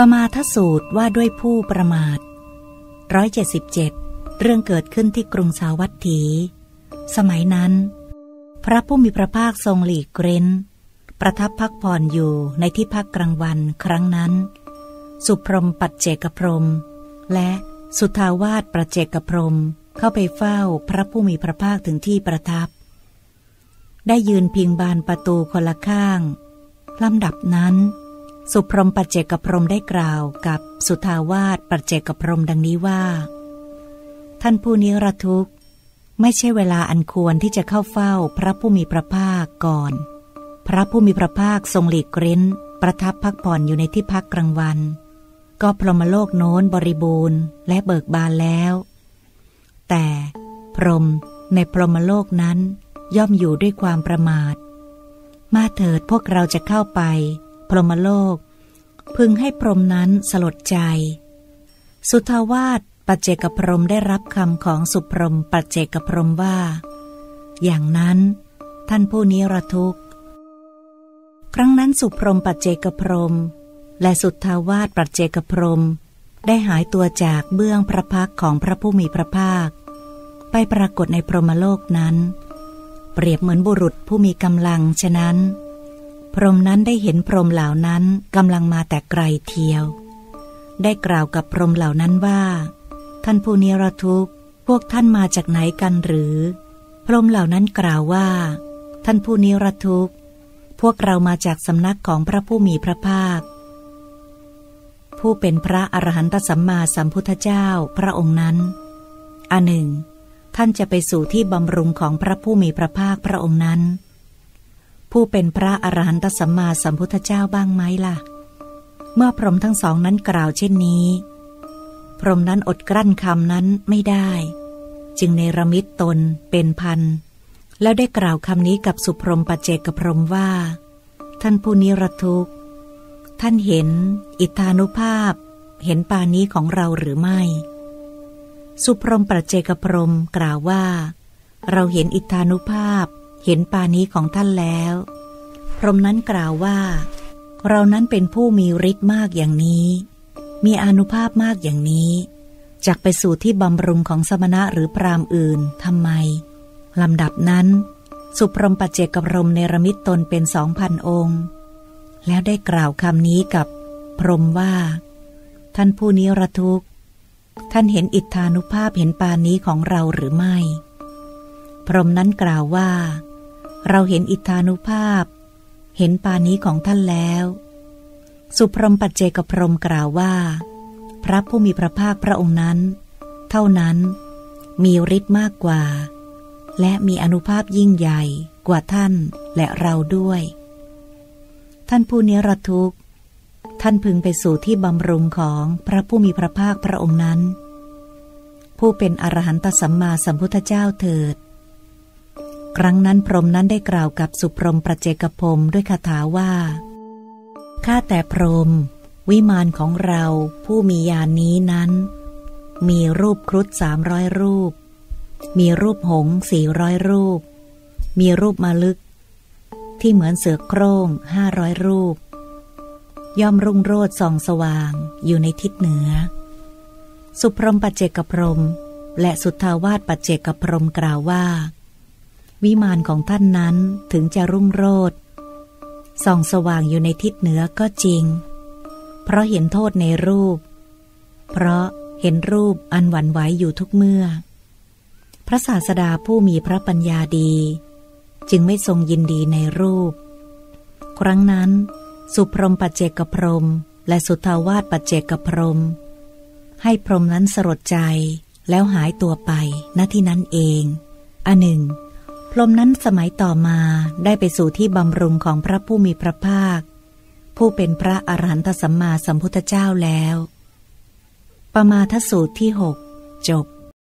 ประมาทสูตรว่าด้วยผู้ประมาทร้อยเจ็ดสิบเจ็ดเรื่องเกิดขึ้นที่กรุงสาวัตถี สมัยนั้น พระผู้มีพระภาคทรงหลีกเร้น ประทับพักผ่อนอยู่ในที่พักกลางวันครั้งนั้น สุพรมปัจเจกพรม และสุทาวาสประเจกพรมเข้าไปเฝ้าพระผู้มีพระภาคถึงที่ประทับ ได้ยืนพิงบานประตูคนละข้างลำดับนั้น สุพรมปัจเจกพรมได้กล่าวกับสุทาวาสปัจเจกพรมดังนี้ว่า ท่านผู้นี้รทุกข์ ไม่ใช่เวลาอันควรที่จะเข้าเฝ้าพระผู้มีพระภาคก่อน พระผู้มีพระภาคทรงหลีกเร้น ประทับพักผ่อนอยู่ในที่พักกลางวัน ก็พรหมโลกโน้นบริบูรณ์ และเบิกบานแล้ว แต่พรหมในพรหมโลกนั้นย่อมอยู่ด้วยความประมาท มาเถิดพวกเราจะเข้าไป พรหมโลก พึงให้พรหมนั้นสลดใจ สุทาวาสปัจเจกพรหมได้รับคำของสุพรหมปัจเจกพรหมว่า อย่างนั้น ท่านผู้นี้ระทุกข์ ครั้งนั้นสุพรหมปัจเจกพรหมและสุทธาวาสปัจเจกพรหมได้หายตัวจากเบื้องพระพักของพระผู้มีพระภาค ไปปรากฏในพรหมโลกนั้น เปรียบเหมือนบุรุษผู้มีกำลังฉะนั้น พรหมนั้นได้เห็นพรหมเหล่านั้นกำลังมาแต่ไกลเทียว ได้กล่าวกับพรหมเหล่านั้นว่า ท่านผู้นี้รทุกข์ พวกท่านมาจากไหนกันหรือ พรหมเหล่านั้นกล่าวว่า ท่านผู้นี้รทุกข์ พวกเรามาจากสำนักของพระผู้มีพระภาค ผู้เป็นพระอรหันตสัมมาสัมพุทธเจ้าพระองค์นั้นอันหนึ่ง ท่านจะไปสู่ที่บำรุงของพระผู้มีพระภาคพระองค์นั้น ผู้เป็นพระอรหันตสัมมาสัมพุทธเจ้าบ้างไหมล่ะ เมื่อพรหมทั้งสองนั้นกล่าวเช่นนี้ พรหมนั้นอดกลั้นคำนั้นไม่ได้ จึงเนรมิตตนเป็นพัน แล้วได้กล่าวคำนี้กับสุพรหมปัจเจกพรหมว่า ท่านผู้นี้รทุกข์ ท่านเห็น อิทานุภาพ เห็นปานี้ของเราหรือไม่ สุพรหมปัจเจกพรหมกล่าวว่า เราเห็นอิทานุภาพ เห็นปานี้ของท่านแล้ว พรหมนั้นกล่าวว่า เรานั้นเป็นผู้มีฤทธิ์มากอย่างนี้ มีอนุภาพมากอย่างนี้จักไปสู่ที่บำรุงของสมณะหรือพรามอื่นทำไมลำดับนั้น สุพรหมปัจเจกพรมเนรมิตตนเป็นสองพันองค์ แล้วได้กล่าวคำนี้กับพรหมว่า ท่านผู้นี้ระทุกท่านเห็นอิทธานุภาพเห็นปานนี้ของเราหรือไม่ พรหมนั้นกล่าวว่า เราเห็นอิทธานุภาพ เห็นปานี้ของท่านแล้ว สุพรหมปัจเจกพรหมกล่าวว่า พระผู้มีพระภาคพระองค์นั้น เท่านั้นมีฤทธิ์มากกว่า และมีอนุภาพยิ่งใหญ่กว่าท่านและเราด้วย ท่านผู้นี้ระทุกข์ ท่านพึงไปสู่ที่บำรุงของพระผู้มีพระภาคพระองค์นั้น ผู้เป็นอรหันตสัมมาสัมพุทธเจ้าเถิด ครั้งนั้นพรหมนั้นได้กล่าวกับสุพรหมประเจกพรมด้วยคาถาว่าข้าแต่พรหมวิมานของเราผู้มียานนี้นั้น มีรูปครุฑสามร้อยรูป มีรูปหงสี่ร้อยรูป มีรูปมาลึก ที่เหมือนเสือโคร่งห้าร้อยรูป ย่อมรุ่งโรจน์ส่องสว่างอยู่ในทิศเหนือ สุพรมปัจเจกพรมและสุทธาวาสปัจเจกพรมกล่าวว่า วิมานของท่านนั้นถึงจะรุ่งโรจน์ส่องสว่างอยู่ในทิศเหนือก็จริง เพราะเห็นโทษในรูป เพราะเห็นรูปอันหวั่นไหวอยู่ทุกเมื่อ พระศาสดาผู้มีพระปัญญาดี จึงไม่ทรงยินดีในรูป ครั้งนั้น สุพรหมปัจเจกพรหมและสุทาวาสปัจเจกพรหมให้พรหมนั้นสลดใจแล้วหายตัวไปณที่นั้นเอง อันหนึ่ง พรมนั้นสมัยต่อมาได้ไปสู่ที่บำรุงของพระผู้มีพระภาค ผู้เป็นพระอรหันตสัมมาสัมพุทธเจ้าแล้ว ปมาทสูตรที่หกจบ